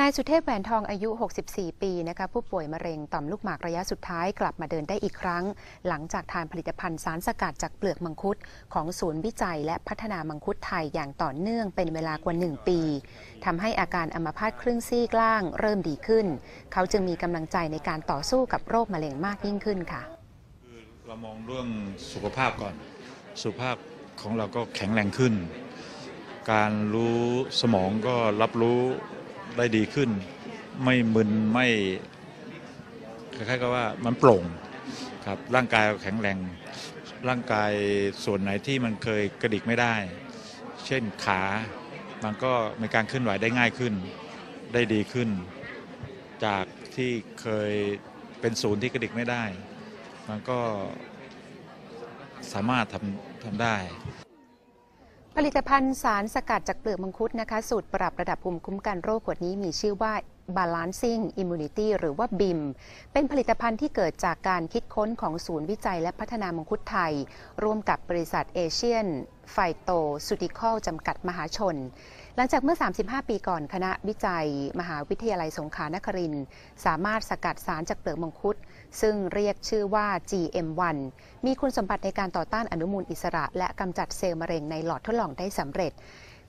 นายสุเทพแหวนทองอายุ 64 ปีนะคะผู้ป่วยมะเร็งต่อมลูกหมากระยะสุดท้ายกลับมาเดินได้อีกครั้ง หลังจากทานผลิตภัณฑ์สารสกัดจากเปลือกมังคุด ของศูนย์วิจัยและพัฒนามังคุดไทยอย่างต่อเนื่องเป็นเวลากว่า 1 ปีทำให้อาการอัมพาตครึ่งซี่กล้างเริ่มดีขึ้น เขาจึงมีกำลังใจในการต่อสู้กับโรคมะเร็งมากยิ่งขึ้นค่ะคือเรามองเรื่องสุขภาพก่อนสุขภาพของเราก็แข็งแรงขึ้น การรู้สมองก็รับรู้ ได้ดีขึ้น ไม่มึนไม่คล้ายๆกับว่ามันโปร่งครับร่างกายแข็งแรง ร่างกายส่วนไหนที่มันเคยกระดิกไม่ได้ เช่นขา มันก็มีการเคลื่อนไหวได้ง่ายขึ้น ได้ดีขึ้น จากที่เคยเป็นศูนย์ที่กระดิกไม่ได้ มันก็สามารถทำทำได้ ผลิตภัณฑ์สารสกัดจากเปลือกมังคุดนะคะ สูตรปรับระดับภูมิคุ้มกันโรคขวดนี้มีชื่อว่า Balancing Immunity หรือว่า BIM เป็นผลิตภัณฑ์ที่เกิดจากการคิดค้นของศูนย์วิจัยและพัฒนามังคุดไทย ร่วมกับบริษัทเอเชียนไฟโตซูติคอลจำกัดมหาชน หลังจากเมื่อ 35 ปีก่อนคณะวิจัย มหาวิทยาลัยสงขลานครินสามารถสกัดสารจากเปลือกมังคุด ซึ่งเรียกชื่อว่า GM1 มีคุณสมบัติในการต่อต้านอนุมูลอิสระ และกำจัดเซลล์มะเร็งในหลอดทดลองได้สำเร็จ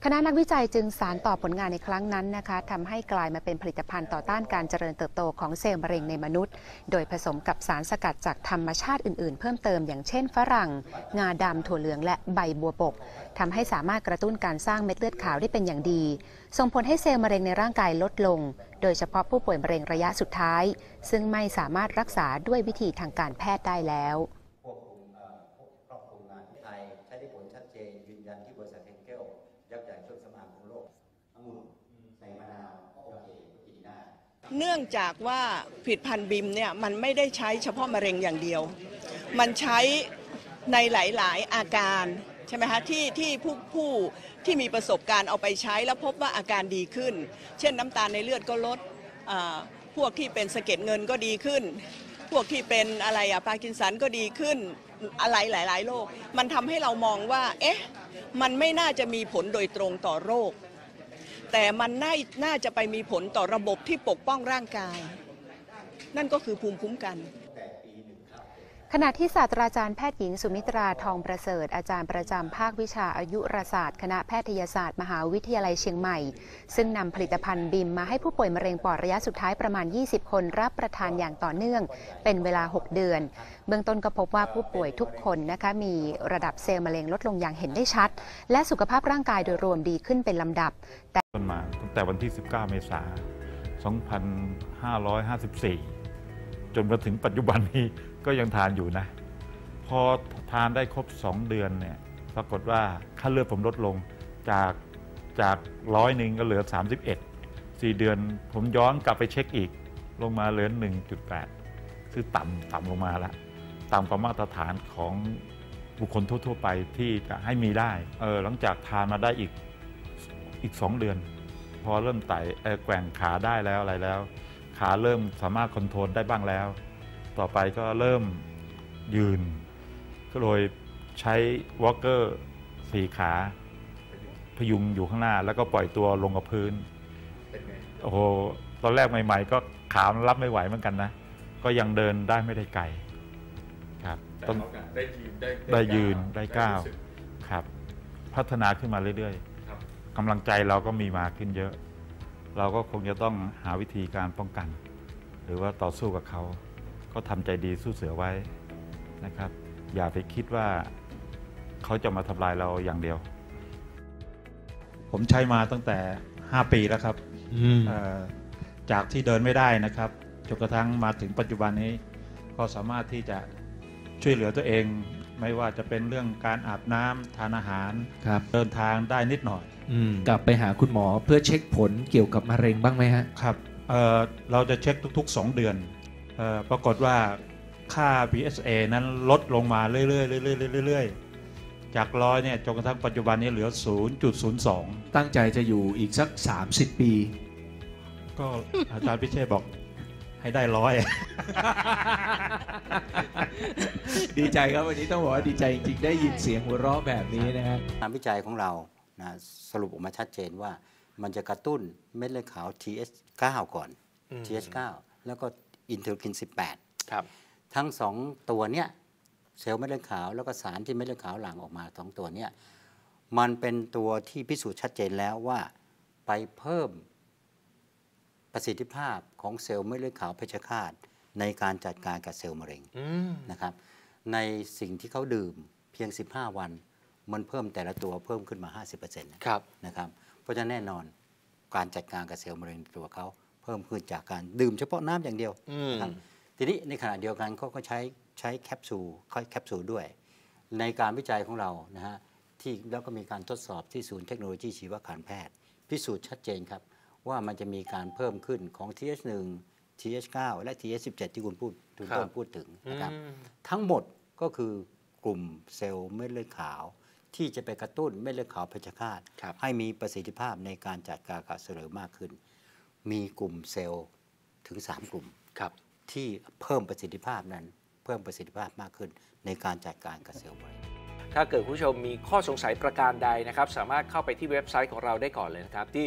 คณะนักวิจัยจึงสารต่อผลงานในครั้งนั้นนะคะทำให้กลายมาเป็นผลิตภัณฑ์ต่อต้านการเจริญเติบโตของเซลล์มะเร็งในมนุษย์ โดยผสมกับสารสกัดจากธรรมชาติอื่นๆ เพิ่มเติมอย่างเช่นฝรั่ง งาดำถั่วเหลืองและใบบัวบกทำให้สามารถกระตุ้นการสร้างเม็ดเลือดขาวได้เป็นอย่างดี ส่งผลให้เซลล์มะเร็งในร่างกายลดลง โดยเฉพาะผู้ป่วยมะเร็งระยะสุดท้าย ซึ่งไม่สามารถรักษาด้วยวิธีทางการแพทย์ได้แล้วควบคุมครอบคลุมงานที่ไทยใช้ได้ผลชัดเจนยืนยันที่บริษัทเฮนเกล ยักษ์ใหญ่เครื่องสำอางของโลกองุ่นใส่มะนาวโอเคกินได้เนื่องจากว่าผลิตภัณฑ์บิมเนี่ยมันไม่ได้ใช้เฉพาะมะเร็งอย่างเดียว มันใช้ในหลาย ๆ อาการใช่ไหมคะที่ที่ผู้ผู้ที่มีประสบการณ์เอาไปใช้แล้วพบว่าอาการดีขึ้น เช่นน้ำตาลในเลือดก็ลดอ่าพวกที่เป็นสะเก็ดเงินก็ดีขึ้น พวกที่เป็นอะไรอะปาร์กินสันก็ดีขึ้นอะไรหลาย ๆ โรคมันทำให้เรามองว่าเอ๊ะ มันไม่น่าจะมีผลโดยตรงต่อโรค แต่มันน่าน่าจะไปมีผลต่อระบบที่ปกป้องร่างกาย นั่นก็คือภูมิคุ้มกัน ณะที่ศาสตราจารย์แพทย์หญิงสุมิตราทองประเสริฐอาจารย์ประจำภาควิชาอายุรศาสตร์ คณะแพทยศาสตร์ มหาวิทยาลัยเชียงใหม่ ซึ่งนำผลิตภัณฑ์บิมมาให้ผู้ป่วยมะเร็งปอดระยะสุดท้ายประมาณ 20 คนรับประทานอย่างต่อเนื่อง เป็นเวลา 6 เดือน เบื้องต้นก็พบว่าผู้ป่วยทุกคนนะคะมีระดับเซลล์มะเร็งลดลงอย่างเห็นได้ชัด และสุขภาพร่างกายโดยรวมดีขึ้นเป็นลำดับแต้นมาตั้งแต่วันที่ 19 เมษายน 2554 จนมาถึงปัจจุบันนี้ ก็ยังทานอยู่นะ พอทานได้ครบ 2 เดือนเนี่ยปรากฏว่าค่าเลือดผมลดลงจากจากร้อยหนึ่งก็เหลือ 31 4 เดือนผมย้อนกลับไปเช็คอีก ลงมาเหลือ 1.8 คือต่ำต่ำลงมาแล้วต่ำกว่ามาตรฐานของบุคคลทั่ว ๆ ไปที่จะให้มีได้เออหลังจากทานมาได้อีกอีก 2 เดือน พอเริ่มไต่แกว่งขาได้แล้วอะไรแล้ว ขาเริ่มสามารถคอนโทรลได้บ้างแล้ว ต่อไปก็เริ่มยืน ก็เลยใช้วอล์กเกอร์สี่ขาพยุงอยู่ข้างหน้า แล้วก็ปล่อยตัวลงกับพื้นโอ้โหตอนแรกใหม่ ๆ ก็ขามันรับไม่ไหวเหมือนกันนะ ก็ยังเดินได้ไม่ได้ไกลครับต้องได้ยืนได้ได้ยืนได้ก้าวรู้สึครับ พัฒนาขึ้นมาเรื่อยครับๆกำลังใจเราก็มีมาขึ้นเยอะ เราก็คงจะต้องหาวิธีการป้องกัน หรือว่าต่อสู้กับเขา ก็ทำใจดีสู้เสือไว้นะครับ อย่าไปคิดว่าเขาจะมาทำลายเราอย่างเดียว ผมใช้มาตั้งแต่ 5 ปีแล้วครับเอ่อจากที่เดินไม่ได้นะครับจนกระทั่งมาถึงปัจจุบันนี้ ก็สามารถที่จะช่วยเหลือตัวเอง ไม่ว่าจะเป็นเรื่องการอาบน้ำทานอาหารครับเดินทางได้นิดหน่อยกลับไปหาคุณหมอเพื่อเช็คผลเกี่ยวกับมะเร็งบ้างไหมฮะครับเอ่อเราจะเช็คทุก ๆ 2 เดือนเออ ปรากฏว่าค่า PSA นั้นลดลงมาเรื่อยๆเรื่อยๆเรื่อยๆ จากร้อยเนี่ยจนกระทั่งปัจจุบันนี้เหลือ 0.02 ตั้งใจจะอยู่อีกสัก 30 ปี ก็อาจารย์พิเชษบอกให้ได้ร้อย ดีใจครับวันนี้ต้องบอกว่าดีใจจริงๆ ได้ยินเสียงหัวเราะแบบนี้นะฮะงานวิจัยของเรานะสรุปออกมาชัดเจนว่ามันจะกระตุ้นเม็ดเลือดขาว TH9 ก่อนอืม TH9 แล้วก็ อินเทอร์คิน 18 ครับ ทั้งสองตัวเนี้ยเซลล์เม็ดเลือดขาวแล้วก็สารที่เม็ดเลือดขาวหลั่งออกมาสองตัวเนี้ยมันเป็นตัวที่พิสูจน์ชัดเจนแล้วว่าไปเพิ่มประสิทธิภาพของเซลล์เม็ดเลือดขาวเพชฌฆาตในการจัดการกับเซลล์มะเร็งอืมนะครับ ในสิ่งที่เขาดื่มเพียง 15 วัน มันเพิ่มแต่ละตัวเพิ่มขึ้นมา 50%นะครับนะครับ เพราะฉะนั้นแน่นอนการจัดการกับเซลล์มะเร็งในตัวเขา เพิ่มขึ้นจากการดื่มเฉพาะน้ำอย่างเดียวอืมนะครับทีนี้ในขณะเดียวกันเขาก็ใช้ใช้แคปซูลค่อยแคปซูลด้วย ในการวิจัยของเรานะฮะที่แล้วก็มีการทดสอบที่ศูนย์เทคโนโลยีชีวการแพทย์ พิสูจน์ชัดเจนครับ ว่ามันจะมีการเพิ่มขึ้นของ TH1 TH9 และ TH17 ที่คุณพูดคุณต้นพูดถึงนะครับอืมทั้งหมดก็คือกลุ่มเซลล์เม็ดเลือดขาว ที่จะไปกระตุ้นเม็ดเลือดขาวเพชฌฆาตครับให้มีประสิทธิภาพในการจัดการกับเซลล์มากขึ้น มีกลุ่มเซลล์ถึง 3 กลุ่มครับที่เพิ่มประสิทธิภาพนั้น เพิ่มประสิทธิภาพมากขึ้นในการจัดการกับเซลล์มะเร็งถ้าเกิดคุณผู้ชมมีข้อสงสัยประการใดนะครับ สามารถเข้าไปที่เว็บไซต์ของเราได้ก่อนเลยนะครับ ที่